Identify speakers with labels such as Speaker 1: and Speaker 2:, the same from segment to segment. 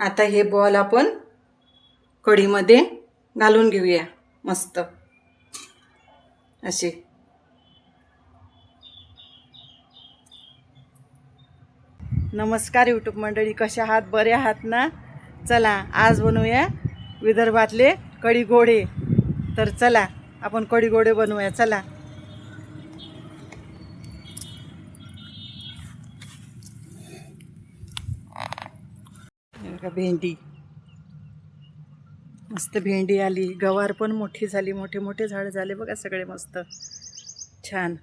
Speaker 1: आता हे बॉल आपण कढीमध्ये घालून घेऊया. मस्त. असे. नमस्कार यूट्यूब मंडळी कशा आहात? बरे आहात ना? चला आज बनवूया विदर्भातले कढी गोडे तर चला आपण कढी गोडे बनवूया. चला. बघा भेंडी? मस्त भेंडी आली. गवार पण मोठी झाली. मोठे मोठे झाड झाले बघा सगळे मस्त. छान.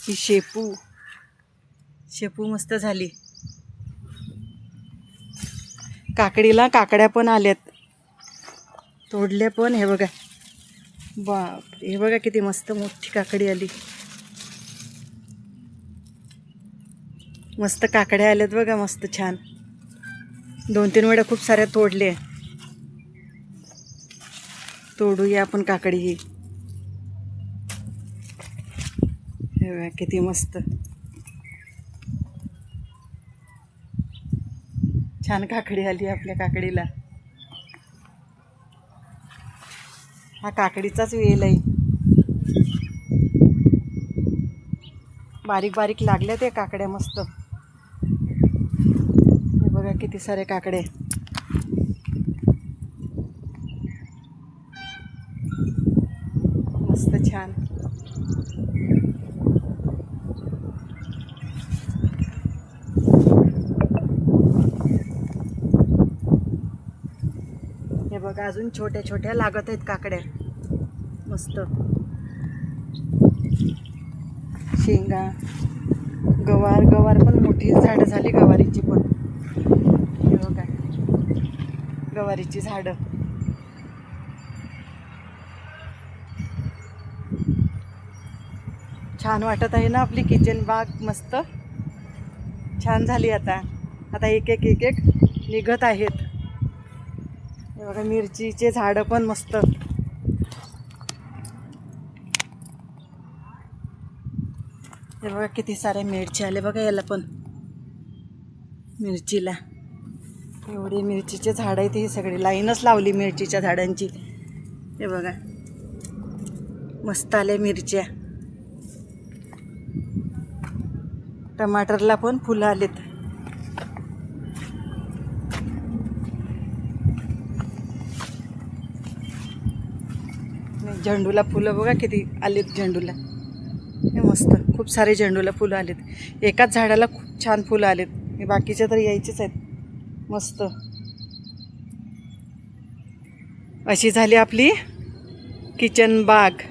Speaker 1: ही शेपू. शेपू मस्त झाली. काकडीला काकड्या पण आल्यात. तोडल्या पण हे बघा. बाप हे बघा किती मस्त मोठी काकडी आली. मस्त काकड्या आल्यात बघा मस्त छान. दोन तीन वेळा खूप साऱ्या तोडले तोडूया आपण काकडी ही. हे बघा किती मस्त. छान काकडी आली आपल्या काकडीला. हा काकडीचाच वेल आहे. बारीक बारीक लागल्या ते काकड्या मस्त. हे बघा किती सारे काकडे मस्त छान हे बघा अजून छोट्या छोट्या लागत आहेत काकड्या. मस्त. शेंगा. गवार गवार पण मोठी झाडं झाली गवारीची पण. हे बघा. गवारीची झाडं. छान वाटत आहे ना आपली किचन बाग? मस्त. छान झाली आता. आता एक एक एक एक निघत आहेत. हे बघा मिरचीचे झाडं पण मस्त. हे बघा किती सारे मिरची आले बघा याला पण. मिरचीला. एवढी मिरचीचे झाड आहेत ही सगळी. लाईनच लावली मिरचीच्या झाडांची. हे बघा. मस्त आले मिरच्या. टमाटरला पण फुलं आलेत. झेंडूला फुलं बघा किती आलेत झेंडूला. हे मस्त खूप सारे झेंडूला फुलं आलेत. एकाच झाडाला खूप छान फुलं आलेत. हे बाकीचे तर यायचेच आहेत. मस्त. अशी झाली आपली किचन बाग.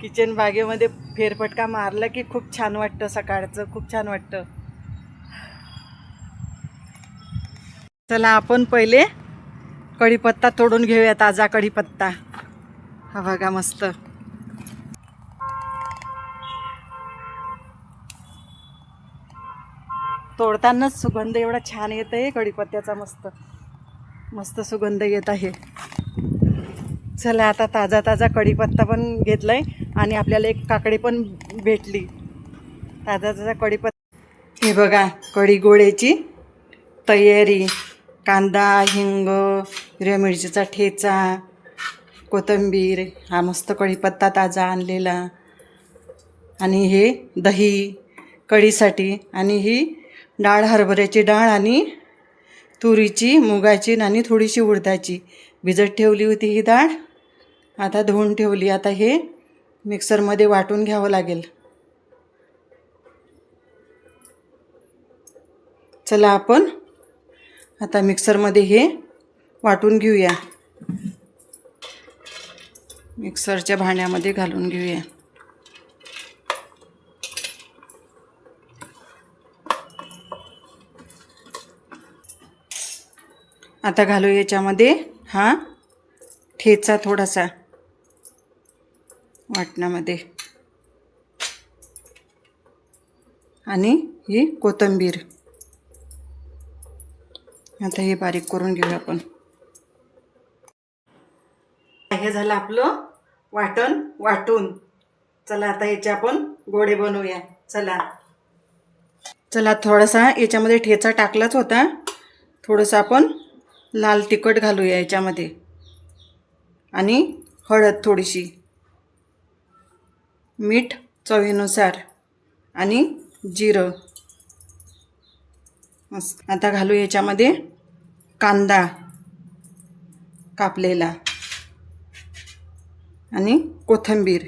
Speaker 1: किचन बागेमध्ये फेरफटका मारला की खूप छान वाटतं सकाळचं खूप छान वाटतं. चला आपण पहिले कढीपत्ता तोडून घेऊया ताजा कढीपत्ता. हा बघा मस्त. तोडतानाच सुगंध एवढा छान येत आहे कढीपत्त्याचा मस्त. मस्त सुगंध येत आहे. चला आता ताजा ताजा कढीपत्ता पण घेतलाय आणि आपल्याला एक काकडी पण भेटली. ताजा ताजा कढीपत्ता. हे बघा कढी गोळ्याची तयारी. कांदा हिंग हिरव्या मिरचीचा ठेचा कोथिंबीर हा मस्त कढीपत्ता ताजा आणलेला. आणि हे दही कढीसाठी. आणि ही डाळ हरभऱ्याची डाळ आणि तुरीची मुगाची आणि थोडीशी उडदाची. भिजत ठेवली होती ही डाळ. आता धुवून ठेवली. आता हे मिक्सरमध्ये वाटून घ्यावं लागेल. चला आपण आता मिक्सरमध्ये हे वाटून घेऊया. मिक्सरच्या भांड्यामध्ये घालून घेऊया. आता घालू याच्यामध्ये हा ठेचा थोडासा वाटणामध्ये. आणि ही कोथिंबीर. आता हे बारीक करून घेऊया आपण. हे झालं आपलं वाटण वाटून. चला आता याचे आपण गोडे बनवूया. चला. चला थोडासा याच्यामध्ये ठेचा टाकलाच होता. थोडंसं आपण लाल तिखट घालूया याच्यामध्ये. आणि हळद थोडीशी. मीठ चवीनुसार. आणि जिरं. मस्त. आता घालू याच्यामध्ये कांदा कापलेला. आणि कोथिंबीर.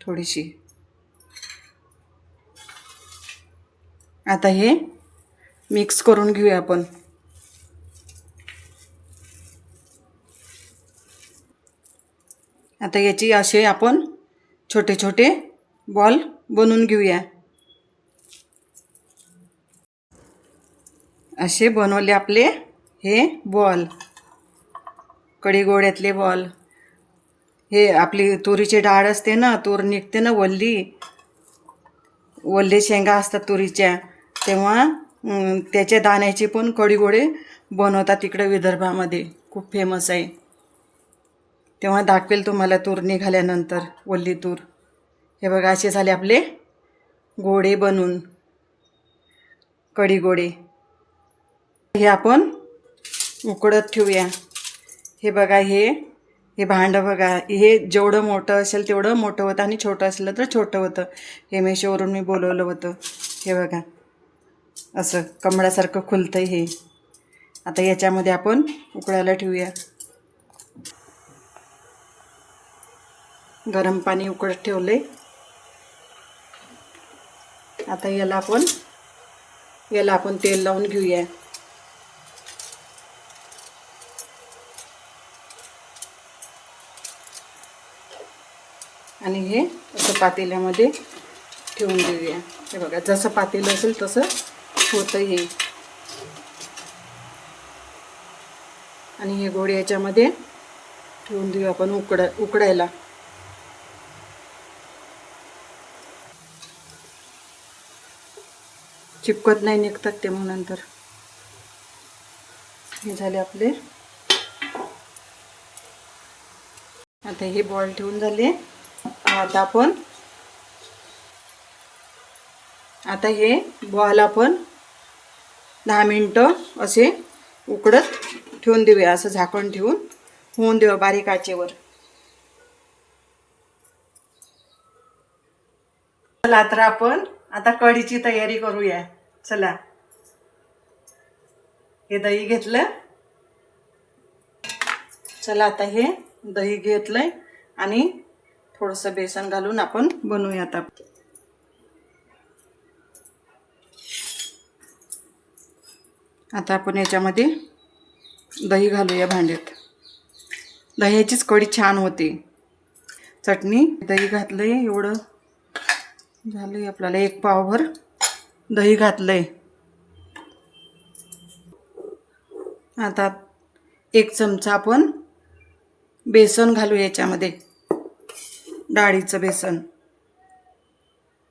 Speaker 1: थोडीशी. आता हे मिक्स करून घेऊया आपण. आता याची असे आपण छोटे छोटे बॉल बनवून घेऊया. असे बनवले आपले हे बॉल. कढीगोड्यातले बॉल. हे आपली तुरीची डाळ असते ना तूर निघते ना वल्ली. वल्ली शेंगा असतात तुरीच्या. तेव्हा त्याच्या दाण्याचे पण कढीगोडे बनवतात इकडं विदर्भामध्ये. खूप फेमस आहे. तेव्हा दाखवेल तुम्हाला तूर निघाल्यानंतर वल्ली तूर. हे बघा असे झाले आपले गोडे बनून. कढी गोडे हे आपण उकडत ठेवूया. हे बघा हे हे भांडं बघा हे जेवढं मोठं असेल तेवढं मोठं होतं आणि छोटं असलं तर छोटं होतं. हे मेशोवरून मी बोलवलं होतं. हे बघा असं कमळासारखं खुलतं हे. आता याच्यामध्ये आपण उकळायला ठेवूया. गरम पाणी उकळत ठेवले आता याला आपण याला आपण तेल लावून घेऊया. आणि हे असं पातेल्यामध्ये ठेवून देऊया. हे बघा जसं पातेलं असेल तसं होतं हे. आणि हे गोळे याच्यामध्ये ठेवून देऊ आपण उकड उकडायला. चिपकत नाही निघतात ते मग नंतर हे झाले आपले. आता हे बॉल ठेवून झाले. आता आपण. आता हे बॉल आपण दहा मिनटं असे उकडत ठेवून देऊया असं झाकण ठेवून. होऊन देऊ बारीक आचेवर. चला तर आपण आता कढीची तयारी करूया. चला. हे दही घेतलं. चला आता हे दही घेतलंय आणि थोडंसं बेसन घालून आपण बनवूया आता आता आपण याच्यामध्ये दही घालूया भांड्यात. दह्याचीच कढी छान होते. चटणी दही घातलंय एवढं. झालंय आपल्याला एक पावभर दही घातलंय. आता एक चमचा आपण बेसन घालू याच्यामध्ये. डाळीचं बेसन.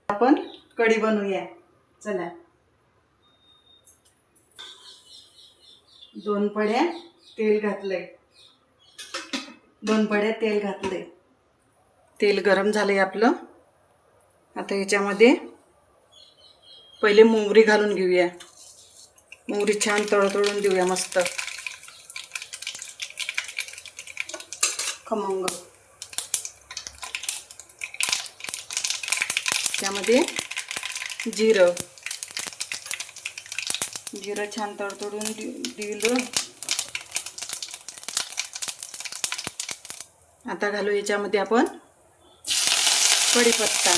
Speaker 1: आपण कढी बनवूया. चला. दोन पड्या तेल घातलंय. दोन पड्या तेल घातलंय. तेल गरम झालंय आपलं. आता याच्यामध्ये पहिले मोहरी घालून घेऊया. मोहरी छान तळतळून देऊया मस्त. खमंग. त्यामध्ये जिरं. जिरं छान तडतडून दि- दिलं. आता घालू याच्यामध्ये आपण कढीपत्ता.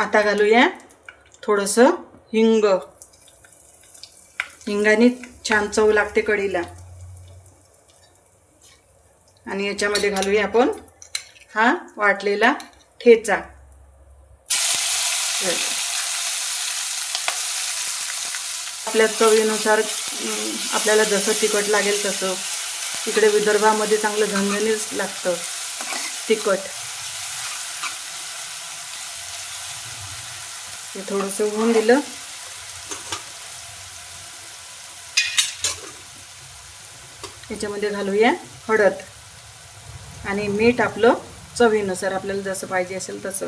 Speaker 1: आता घालूया थोडंसं हिंग. हिंगाने छान चव लागते कढीला. आणि याच्यामध्ये घालूया आपण हा वाटलेला ठेचा. आपल्या चवीनुसार आपल्याला जसं तिखट लागेल तसं. इकडे विदर्भामध्ये चांगलं झणझणीत लागतं तिखट. हे थोडंसं होऊन दिलं. याच्यामध्ये घालूया हळद. आणि मीठ आपलं चवीनुसार आपल्याला जसं पाहिजे असेल तसं.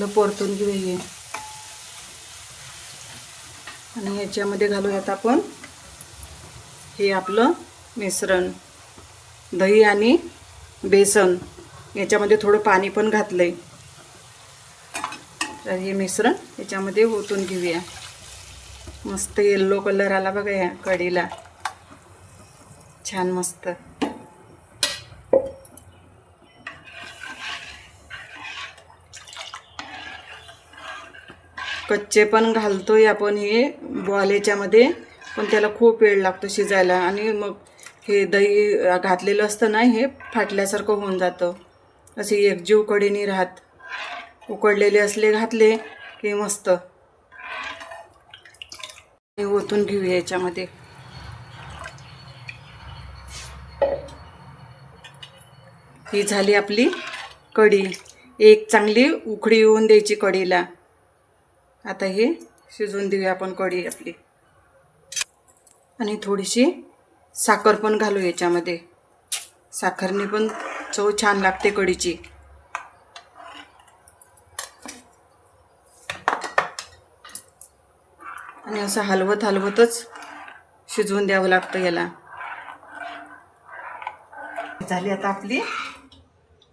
Speaker 1: चांगलं परतून घेऊया. आणि ह्याच्यामध्ये घालूयात आपण हे आपलं मिश्रण. दही आणि बेसन. याच्यामध्ये थोडं पाणी पण घातलं आहे तर हे मिश्रण याच्यामध्ये ओतून घेऊया. मस्त येल्लो कलर आला बघा या कढीला. छान मस्त. कच्चे पण घालतोय आपण हे बॉल याच्यामध्ये पण त्याला खूप वेळ लागतो शिजायला. आणि मग हे दही घातलेलं असतं ना हे फाटल्यासारखं होऊन जातं. असे एकजीव कडेने राहत. उकडलेले असले घातले की मस्त. हे ओतून घेऊया याच्यामध्ये. ही झाली आपली कढी. एक चांगली उकडी येऊन द्यायची कढीला. आता हे शिजवून देऊया आपण कढी आपली. आणि थोडीशी साखर पण घालू याच्यामध्ये. साखरने पण चव छान लागते कढीची. आणि असं हलवत हलवतच शिजवून द्यावं लागतं याला. झाली आता आपली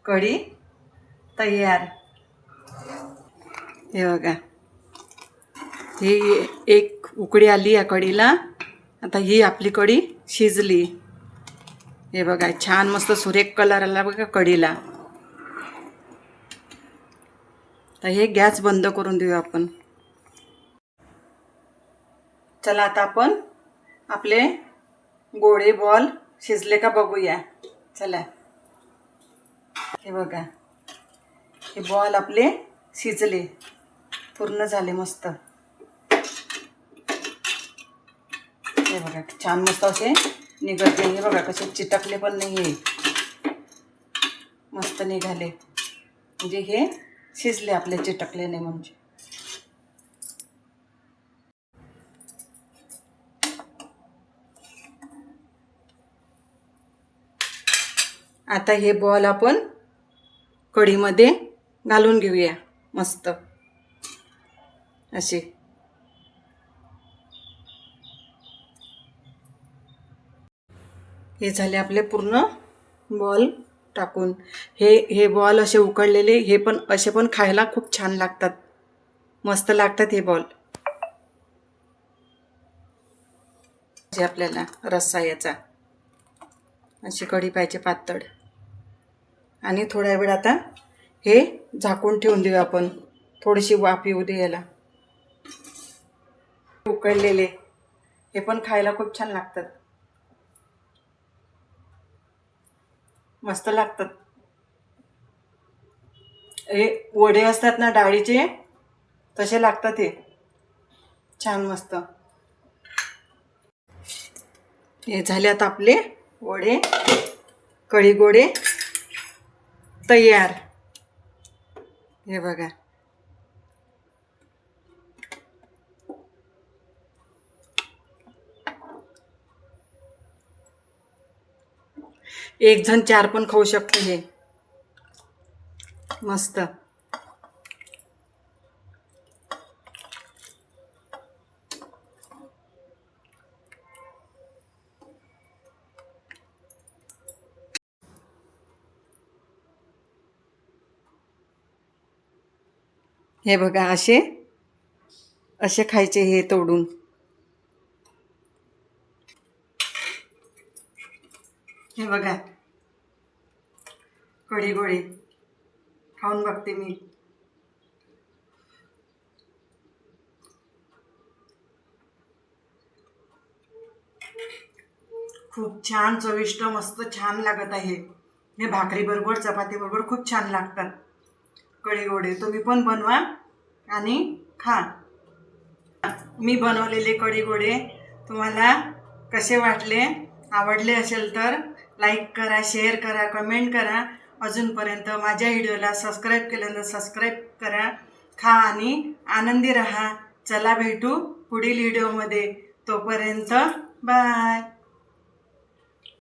Speaker 1: कढी तयार. हे बघा. ही एक उकडी आली या कढीला. आता ही आपली कढी शिजली. हे बघा छान मस्त सुरेख कलर आला बघा कढीला. तर हे गॅस बंद करून देऊ आपण. चला आता आपण आपले गोळे बॉल शिजले का बघूया. चला. हे बघा हे बॉल आपले शिजले. पूर्ण झाले मस्त. हे बघा छान मस्त असे निघत नाही हे बघा कसे चिटकले पण नाही मस्त निघाले. म्हणजे हे शिजले आपले चिटकले नाही म्हणजे. आता हे बॉल आपण कढीमध्ये घालून घेऊया मस्त. असे. हे झाले आपले पूर्ण बॉल टाकून. हे हे बॉल असे उकडलेले हे पण असे पण खायला खूप छान लागतात. मस्त लागतात हे बॉल. जे आपल्याला रस्सा याचा. अशी कढी पाहिजे पातळ. आणि थोड्या वेळ आता हे झाकून ठेवून देऊ आपण. थोडीशी वाफ येऊ दे याला. उकडलेले. हे पण खायला खूप छान लागतात. मस्त लागतात. हे वडे असतात ना डाळीचे तसे लागतात हे. छान मस्त. हे झाले आता आपले वडे कळी गोडे तयार. हे बघा. एक जण चार पण खाऊ शकतो हे. मस्त. हे बघा असे असे खायचे हे तोडून. हे बघा. कढी गोळी. खाऊन बघते मी. खूप छान चविष्ट मस्त छान लागत आहे. हे भाकरी बरोबर चपाती बरोबर खूप छान लागतात. कढी गोडे तुम्ही पण बनवा आणि खा. मी बनवलेले कढी गोडे तुम्हाला कसे वाटले आवडले असेल तर लाईक करा शेअर करा कमेंट करा. अजूनपर्यंत माझ्या व्हिडिओला सबस्क्राईब केल्यानंतर सबस्क्राईब करा. खा आणि आनंदी रहा. चला भेटू पुढील व्हिडिओमध्ये. तोपर्यंत बाय.